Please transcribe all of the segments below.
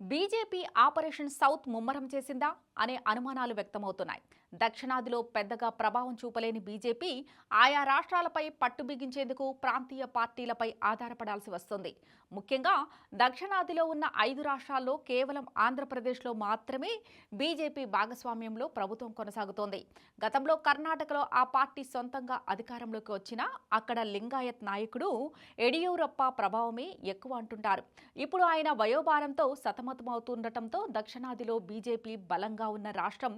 BJP operation south ముమ్మరం చేసిందా? అనే అనుమానాలు వ్యక్తమవుతున్నాయి. దక్షిణాదిలో పెద్దగా ప్రభావం చూపలేని బీజేపీ ఆయా రాష్ట్రాలపై పట్టు బిగించేందుకు ప్రాంతీయ పార్టీలపై ఆధారపడాల్సి వస్తుంది. ముఖ్యంగా దక్షిణాదిలో ఉన్న ఐదు రాష్ట్రాల్లో కేవలం ఆంధ్రప్రదేశ్లో మాత్రమే బీజేపీ భాగస్వామ్యంలో ప్రభుత్వం కొనసాగుతోంది. గతంలో కర్ణాటకలో ఆ పార్టీ సొంతంగా అధికారంలోకి వచ్చినా అక్కడ లింగాయత్ నాయకుడు ఎడియూరప్ప ప్రభావమే ఎక్కువ అంటుంటారు. ఇప్పుడు ఆయన వయోభారంతో సతమతమవుతుండటంతో దక్షిణాదిలో బీజేపీ బలంగా ఉన్న రాష్ట్రం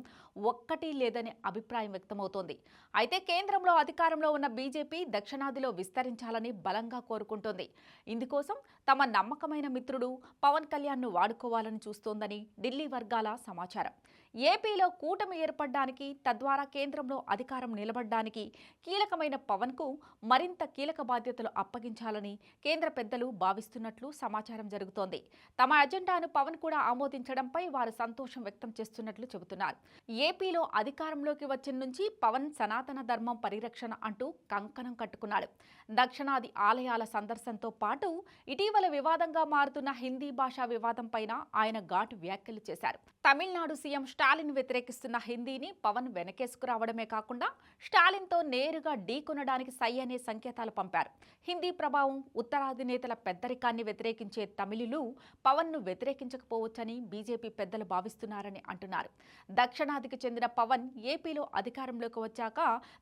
ఒక్కటి లేదనే అభిప్రాయం వ్యక్తమవుతోంది. అయితే కేంద్రంలో అధికారంలో ఉన్న బీజేపీ దక్షిణాదిలో విస్తరించాలని బలంగా కోరుకుంటోంది. ఇందుకోసం తమ నమ్మకమైన మిత్రుడు పవన్ కళ్యాణ్ను వాడుకోవాలని చూస్తోందని ఢిల్లీ వర్గాల సమాచారం. ఏపీలో కూటమి ఏర్పడడానికి తద్వారా కేంద్రంలో అధికారం నిలబడడానికి కీలకమైన పవన్కు మరింత కీలక బాధ్యతలు అప్పగించాలని కేంద్ర పెద్దలు భావిస్తున్నట్లు సమాచారం జరుగుతోంది. తమ అజెండాను పవన్ కూడా ఆమోదించడంపై వారు సంతోషం వ్యక్తం చేస్తున్నట్లు చెబుతున్నారు. ఏపీలో అధికారంలోకి వచ్చిన నుంచి పవన్ సనాతన ధర్మం పరిరక్షణ అంటూ కంకణం కట్టుకున్నాడు. దక్షిణాది ఆలయాల సందర్శనతో పాటు ఇటీవల వివాదంగా మారుతున్న హిందీ భాషా వివాదం పైన ఆయన ఘాటు వ్యాఖ్యలు చేశారు. తమిళనాడు సీఎం స్టాలిన్ వ్యతిరేకిస్తున్న హిందీని పవన్ వెనకేసుకురావడమే కాకుండా స్టాలిన్తో నేరుగా ఢీకొనడానికి సై అనే సంకేతాలు పంపారు. హిందీ ప్రభావం ఉత్తరాది నేతల పెద్దరికాన్ని వ్యతిరేకించే తమిళులు పవన్ను వ్యతిరేకించకపోవచ్చని బీజేపీ పెద్దలు భావిస్తున్నారని అంటున్నారు. దక్షిణాదికి చెందిన పవన్ ఏపీలో అధికారంలోకి వచ్చాక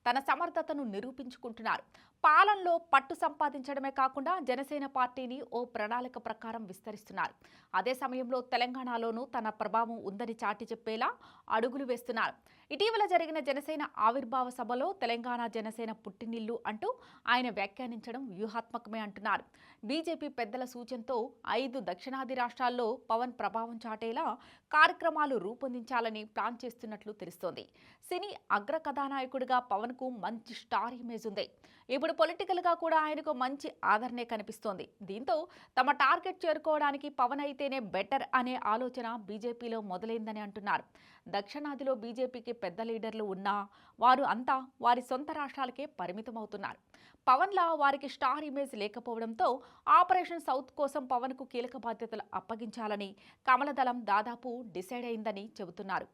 తన సమర్థతను నిరూపించుకుంటున్నారు. పాలనలో పట్టు సంపాదించడమే కాకుండా జనసేన పార్టీని ఓ ప్రణాళిక ప్రకారం విస్తరిస్తున్నారు. అదే సమయంలో తెలంగాణలోనూ తన ప్రభావం ఉందని చాటి చెప్పేలా అడుగులు వేస్తున్నారు. ఇటీవల జరిగిన జనసేన ఆవిర్భావ సభలో తెలంగాణ జనసేన పుట్టినిల్లు అంటూ ఆయన వ్యాఖ్యానించడం వ్యూహాత్మకమే అంటున్నారు. బీజేపీ పెద్దల సూచనతో ఐదు దక్షిణాది రాష్ట్రాల్లో పవన్ ప్రభావం చాటేలా కార్యక్రమాలు రూపొందించాలని ప్లాన్ చేస్తున్నట్లు తెలుస్తోంది. సినీ అగ్ర కథానాయకుడిగా పవన్కు మంచి స్టార్ ఇమేజ్ ఉంది. ఇప్పుడు ఇప్పుడు పొలిటికల్గా కూడా ఆయనకు మంచి ఆదరణే కనిపిస్తోంది. దీంతో తమ టార్గెట్ చేరుకోవడానికి పవన్ అయితేనే బెటర్ అనే ఆలోచన బీజేపీలో మొదలైందని అంటున్నారు. దక్షిణాదిలో బీజేపీకి పెద్ద లీడర్లు ఉన్నా వారు అంతా వారి సొంత రాష్ట్రాలకే పరిమితమవుతున్నారు. పవన్లా వారికి స్టార్ ఇమేజ్ లేకపోవడంతో ఆపరేషన్ సౌత్ కోసం పవన్కు కీలక బాధ్యతలు అప్పగించాలని కమలదళం దాదాపు డిసైడ్ అయిందని చెబుతున్నారు.